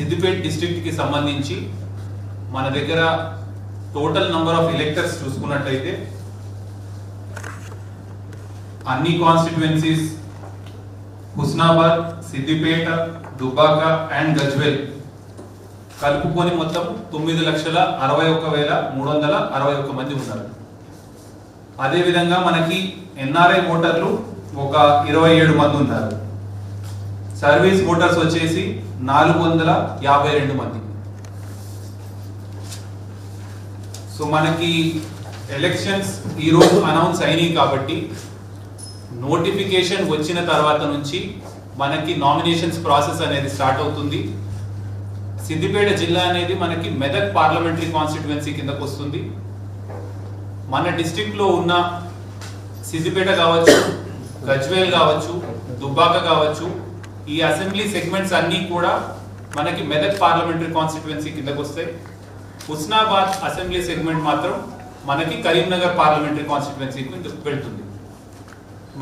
సిద్దిపేట డిస్ట్రిక్ట్కి సంబంధించి మన దగ్గర టోటల్ నంబర్ ఆఫ్ ఎలెక్టర్స్ చూసుకున్నట్లయితే అన్ని కాన్స్టిట్యువెన్సీస్ హుస్నాబాద్ సిద్దిపేట దుబాక అండ్ గజ్వేల్ కలుపుకొని మొత్తం తొమ్మిది లక్షల అరవై ఒక్క వేల మూడు వందల అరవై ఒక్క మంది ఉన్నారు. అదేవిధంగా మనకి ఎన్ఆర్ఐ ఓటర్లు ఒక ఇరవై ఏడు మంది ఉన్నారు. సర్వీస్ ఓటర్స్ వచ్చేసి నాలుగు వందల యాభై రెండు మంది. సో మనకి ఎలక్షన్స్ ఈరోజు అనౌన్స్ అయినాయి కాబట్టి నోటిఫికేషన్ వచ్చిన తర్వాత నుంచి మనకి నామినేషన్స్ ప్రాసెస్ అనేది స్టార్ట్ అవుతుంది. సిద్దిపేట జిల్లా అనేది మనకి మెదక్ పార్లమెంటరీ కాన్స్టిట్యువెన్సీ కిందకు వస్తుంది. మన డిస్టిక్లో ఉన్న సిద్దిపేట కావచ్చు గజ్వేల్ కావచ్చు దుబ్బాక కావచ్చు ఈ అసెంబ్లీ సెగ్మెంట్స్ అన్నీ కూడా మనకి మెదక్ పార్లమెంటరీ కాన్స్టిట్యువెన్సీ కిందకు వస్తాయి. హుస్నాబాద్ అసెంబ్లీ సెగ్మెంట్ మాత్రం మనకి కరీంనగర్ పార్లమెంటరీ కాన్స్టిట్యువెన్సీకి వెళ్తుంది.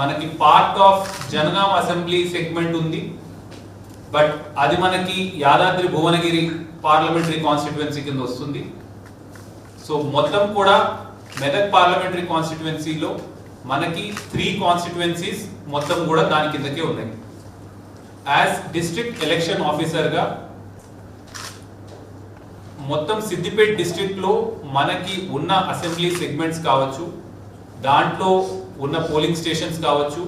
మనకి part of Jangaon assembly segment ఉంది. బట్ అది మనకి యాదాద్రి భువనగిరి పార్లమెంటరీ కాన్స్టిట్యువెన్సీ కింద వస్తుంది. సో మొత్తం కూడా మెదక్ పార్లమెంటరీ కాన్స్టిట్యువెన్సీలో మనకి త్రీ కాన్స్టిట్యువెన్సీస్ మొత్తం కూడా దాని కిందకే ఉన్నాయి. యాజ్ డిస్ట్రిక్ట్ ఎలక్షన్ ఆఫీసర్గా మొత్తం సిద్దిపేట్ డిస్ట్రిక్ట్లో మనకి ఉన్న అసెంబ్లీ సెగ్మెంట్స్ కావచ్చు దాంట్లో ఉన్న పోలింగ్ స్టేషన్స్ కావచ్చు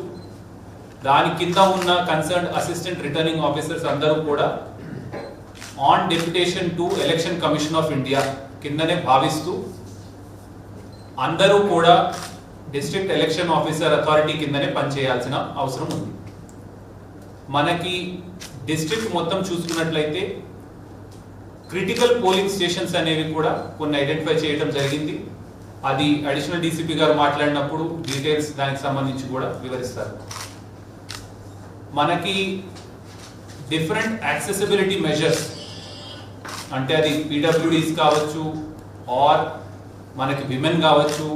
దాని కింద ఉన్న కన్సర్న్ అసిస్టెంట్ రిటర్నింగ్ ఆఫీసర్స్ అందరూ కూడా on deputation to election commission of India కిందనే భావిస్తూ అందరూ కూడా డిస్ట్రిక్ట్ ఎలక్షన్ ఆఫీసర్ అథారిటీ కిందనే పనిచేయాల్సిన అవసరం ఉంది. మనకి డిస్ట్రిక్ట్ మొత్తం చూసుకున్నట్లయితే క్రిటికల్ పోలింగ్ స్టేషన్స్ అనేవి కూడా కొన్ని ఐడెంటిఫై చేయడం జరిగింది. అది అడిషనల్ డీసీపీ గారు మాట్లాడినప్పుడు డీటెయిల్స్ దానికి సంబంధించి కూడా వివరిస్తారు. మనకి డిఫరెంట్ యాక్సెసిబిలిటీ మెజర్స్ అంటే అది పీడబ్ల్యూడీస్ కావచ్చు ఆర్ మనకి విమెన్ కావచ్చు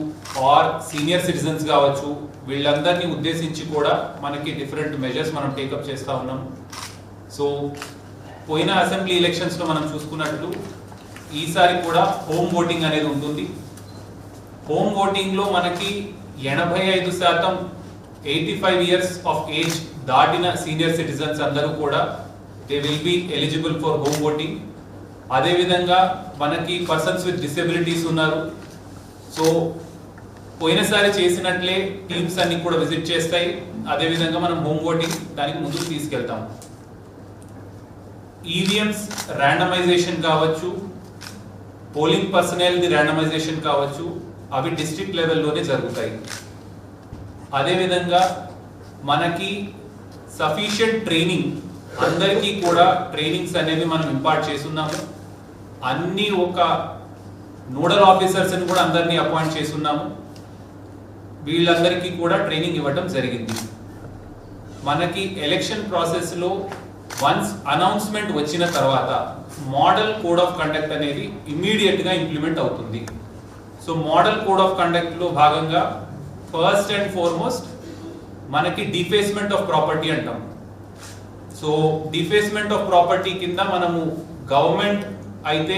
ఆర్ సీనియర్ సిటిజన్స్ కావచ్చు వీళ్ళందరినీ ఉద్దేశించి కూడా మనకి డిఫరెంట్ మెజర్స్ మనం టేకప్ చేస్తూ ఉన్నాం. సో పోయిన అసెంబ్లీ ఎలక్షన్స్లో మనం చూసుకున్నట్లు ఈసారి కూడా హోమ్ ఓటింగ్ అనేది ఉంటుంది. హోమ్ ఓటింగ్లో మనకి ఎనభై ఐదు శాతం eighty five years of age దాటిన సీనియర్ సిటిజన్స్ అందరూ కూడా they will be eligible for home voting అదేవిధంగా మనకి పర్సన్స్ విత్ డిసెబిలిటీస్ ఉన్నారు. సో పోయినసారి చేసినట్లే టీమ్స్ అన్ని కూడా విజిట్ చేస్తాయి. అదేవిధంగా మనం హోమ్ ఓటింగ్ దానికి ముందుకు తీసుకెళ్తాం. ఈవీఎంస్ ర్యాండమైజేషన్ కావచ్చు. పోలింగ్ పర్సనల్ ది ర్యాండమైజేషన్ కావచ్చు. అవి డిస్ట్రిక్ట్ లెవెల్లోనే జరుగుతాయి. అదేవిధంగా మనకి సఫిషియంట్ ట్రైనింగ్ అందరికీ కూడా ట్రైనింగ్స్ అనేవి మనం ఇంపార్ట్ చేస్తున్నాము. అన్ని ఒక నోడల్ ఆఫీసర్స్ని కూడా అందరినీ అపాయింట్ చేస్తున్నాము. వీళ్ళందరికీ కూడా ట్రైనింగ్ ఇవ్వడం జరిగింది. మనకి ఎలక్షన్ ప్రాసెస్లో వన్స్ అనౌన్స్మెంట్ వచ్చిన తర్వాత మోడల్ కోడ్ ఆఫ్ కండక్ట్ అనేది ఇమ్మీడియట్గా ఇంప్లిమెంట్ అవుతుంది. సో మోడల్ కోడ్ ఆఫ్ కండక్ట్లో భాగంగా ఫస్ట్ అండ్ ఫార్మోస్ట్ మనకి డిఫేస్మెంట్ ఆఫ్ ప్రాపర్టీ అంటాం. సో డిఫేస్మెంట్ ఆఫ్ ప్రాపర్టీ కింద మనము గవర్నమెంట్ అయితే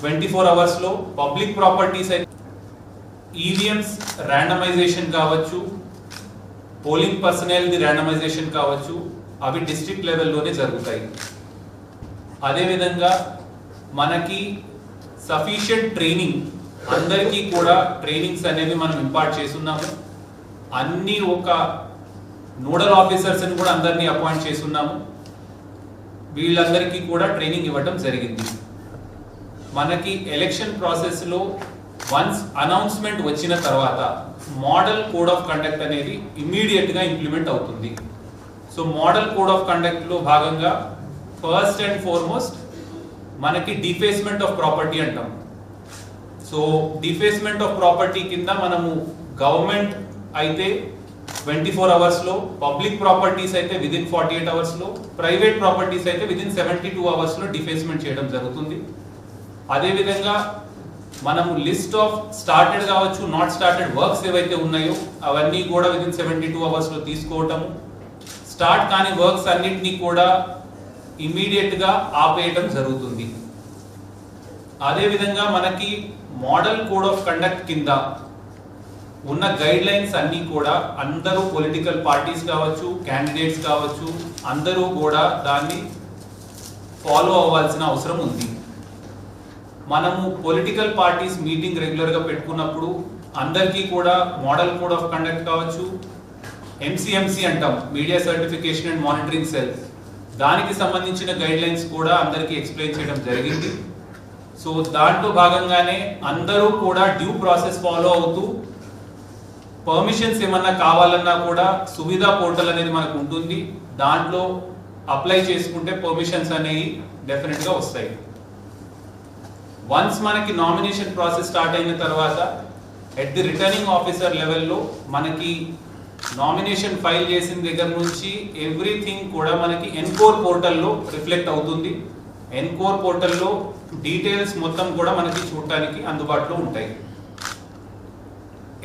ట్వంటీ ఫోర్ అవర్స్లో పబ్లిక్ ప్రాపర్టీస్ అయితే ఈవీఎంస్ ర్యాండమైజేషన్ కావచ్చు పోలింగ్ పర్సనల్ ది ర్యాండమైజేషన్ కావచ్చు అవి డిస్ట్రిక్ట్ లెవెల్లోనే జరుగుతాయి. అదేవిధంగా మనకి సఫిషియంట్ ట్రైనింగ్ అందరికీ కూడా ట్రైనింగ్స్ అనేవి మనం ఇంపార్ట్ చేస్తున్నాము. అన్ని ఒక నోడల్ ఆఫీసర్స్ కూడా అందరినీ అపాయింట్ చేస్తున్నాము. వీళ్ళందరికీ కూడా ట్రైనింగ్ ఇవ్వడం జరిగింది. మనకి ఎలక్షన్ ప్రాసెస్లో వన్స్ అనౌన్స్మెంట్ వచ్చిన తర్వాత మోడల్ కోడ్ ఆఫ్ కండక్ట్ అనేది ఇమ్మీడియట్గా ఇంప్లిమెంట్ అవుతుంది. సో మోడల్ కోడ్ ఆఫ్ కండక్ట్లో భాగంగా ఫస్ట్ అండ్ ఫార్మోస్ట్ మనకి డిఫేస్మెంట్ ఆఫ్ ప్రాపర్టీ అంటాం. సో డిఫేస్మెంట్ ఆఫ్ ప్రాపర్టీ కింద మనము గవర్నమెంట్ అయితే ట్వంటీ ఫోర్ అవర్స్లో పబ్లిక్ ప్రాపర్టీస్ అయితే విదిన్ ఫార్టీ ఎయిట్ అవర్స్లో ప్రైవేట్ ప్రాపర్టీస్ అయితే విదిన్ సెవెంటీ టూ అవర్స్లో డిఫేస్మెంట్ చేయడం జరుగుతుంది. అదేవిధంగా మనము లిస్ట్ ఆఫ్ స్టార్టెడ్ కావచ్చు నాట్ స్టార్టెడ్ వర్క్స్ ఏవైతే ఉన్నాయో అవన్నీ కూడా విదిన్ సెవెంటీ టూ అవర్స్లో తీసుకోవటము. స్టార్ట్ కాని వర్క్స్ అన్నింటినీ కూడా ఇమీడియట్గా ఆపేయటం జరుగుతుంది. అదేవిధంగా మనకి మోడల్ కోడ్ ఆఫ్ కండక్ట్ కింద ఉన్న గైడ్ లైన్స్ అన్ని కూడా అందరూ పొలిటికల్ పార్టీస్ కావచ్చు క్యాండిడేట్స్ కావచ్చు అందరూ కూడా దాన్ని ఫాలో అవ్వాల్సిన అవసరం ఉంది. మనము పొలిటికల్ పార్టీస్ మీటింగ్ రెగ్యులర్గా పెట్టుకున్నప్పుడు అందరికీ కూడా మోడల్ కోడ్ ఆఫ్ కండక్ట్ కావచ్చు ఎంసీఎంసీ అంటాం media certification and monitoring cell దానికి సంబంధించిన గైడ్ లైన్స్ కూడా అందరికీ ఎక్స్ప్లెయిన్ చేయడం జరిగింది. సో దాంట్లో భాగంగానే అందరూ కూడా డ్యూ ప్రాసెస్ ఫాలో అవుతూ పర్మిషన్స్ ఏమన్నా కావాలన్నా కూడా సువిధ పోర్టల్ అనేది మనకు ఉంటుంది. దాంట్లో అప్లై చేసుకుంటే పర్మిషన్స్ అనేవి డెఫినెట్గా వస్తాయి. వన్స్ మనకి నామినేషన్ ప్రాసెస్ స్టార్ట్ అయిన తర్వాత ఎట్ ది రిటర్నింగ్ ఆఫీసర్ లెవెల్లో మనకి నామినేషన్ ఫైల్ చేసిన దగ్గర నుంచి ఎవ్రీథింగ్ కూడా మనకి ఎన్కోర్ పోర్టల్లో రిఫ్లెక్ట్ అవుతుంది. ఎన్కోర్ పోర్టల్లో డీటెయిల్స్ మొత్తం కూడా మనకి చూడటానికి అందుబాటులో ఉంటాయి.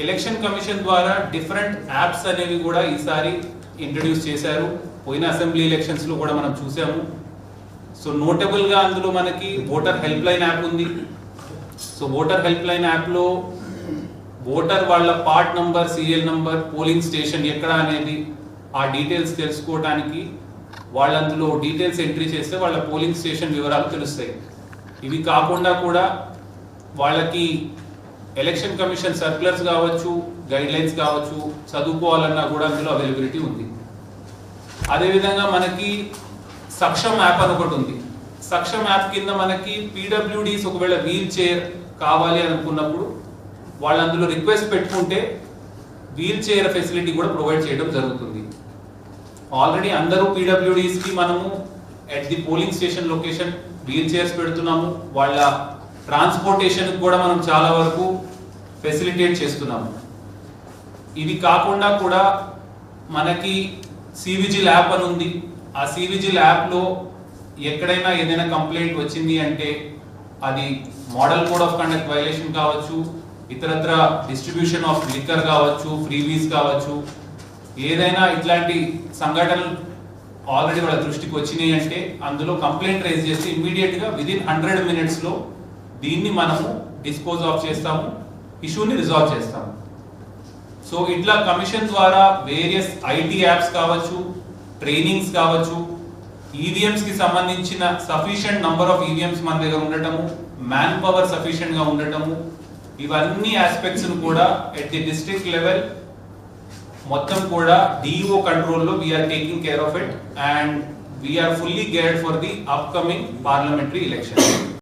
ఎలక్షన్ కమిషన్ ద్వారా డిఫరెంట్ యాప్స్ అనేవి కూడా ఈసారి ఇంట్రడ్యూస్ చేశారు. పోయిన అసెంబ్లీ ఎలక్షన్స్లో కూడా మనం చూసాము సో నోటబుల్గా అందులో మనకి ఓటర్ హెల్ప్ లైన్ యాప్ ఉంది. సో ఓటర్ హెల్ప్ లైన్ యాప్లో ఓటర్ వాళ్ళ part number serial number polling station ఎక్కడ అనేది ఆ డీటెయిల్స్ తెలుసుకోవడానికి వాళ్ళు అందులో డీటెయిల్స్ ఎంట్రీ చేస్తే వాళ్ళ పోలింగ్ స్టేషన్ వివరాలు తెలుస్తాయి. ఇవి కాకుండా కూడా వాళ్ళకి ఎలక్షన్ కమిషన్ సర్క్యులర్స్ కావచ్చు గైడ్ లైన్స్ కావచ్చు చదువుకోవాలన్నా కూడా అందులో అవైలబిలిటీ ఉంది. అదేవిధంగా మనకి సక్షమ్ యాప్ అని ఒకటి ఉంది. సక్షమ్ యాప్ కింద మనకి పీడబ్ల్యూడీస్ ఒకవేళ వీల్ చైర్ కావాలి అనుకున్నప్పుడు వాళ్ళు అందులో రిక్వెస్ట్ పెట్టుకుంటే వీల్ చైర్ ఫెసిలిటీ కూడా ప్రొవైడ్ చేయడం జరుగుతుంది. ఆల్రెడీ అందరూ పీడబ్ల్యూడీస్కి మనము at the polling station location wheel chairs పెడుతున్నాము. వాళ్ళ ట్రాన్స్పోర్టేషన్ కూడా మనం చాలా వరకు ఫెసిలిటేట్ చేస్తున్నాము. ఇది కాకుండా కూడా మనకి సివిజిల్ యాప్ అని ఉంది. ఆ సివిజిల్ యాప్లో ఎక్కడైనా ఏదైనా కంప్లైంట్ వచ్చింది అంటే అది model code of conduct violation కావచ్చు ఇతరత్ర డిస్ట్రిబ్యూషన్ ఆఫ్ లిక్కర్ కావచ్చు ఫ్రీవీస్ కావచ్చు ఏదైనా ఇట్లాంటి సంఘటనలు ఆల్రెడీ వాళ్ళ దృష్టికి వచ్చినాయి అంటే అందులో కంప్లైంట్ రేజ్ చేసి ఇమ్మీడియట్గా విదిన్ హండ్రెడ్ మినిట్స్లో దీన్ని మనము డిస్పోజ్ ఆఫ్ చేస్తాము ఇష్యూని రిజాల్వ్ చేస్తాము. సో ఇట్లా కమిషన్ ద్వారా వేరియస్ ఐటీ యాప్స్ కావచ్చు ట్రైనింగ్స్ కావచ్చు ఈవీఎంస్కి సంబంధించిన సఫిషియంట్ నంబర్ ఆఫ్ ఈవీఎంస్ మన దగ్గర ఉండటము మ్యాన్ పవర్ సఫిషియంట్గా ఉండటము ఇవన్నీ ఆస్పెక్ట్స్ కూడా ఎట్ ది డిస్ట్రిక్ట్ లెవెల్ మొత్తం కూడా డిఓ కంట్రోల్లో we're taking care of it and we're fully geared for the upcoming parliamentary election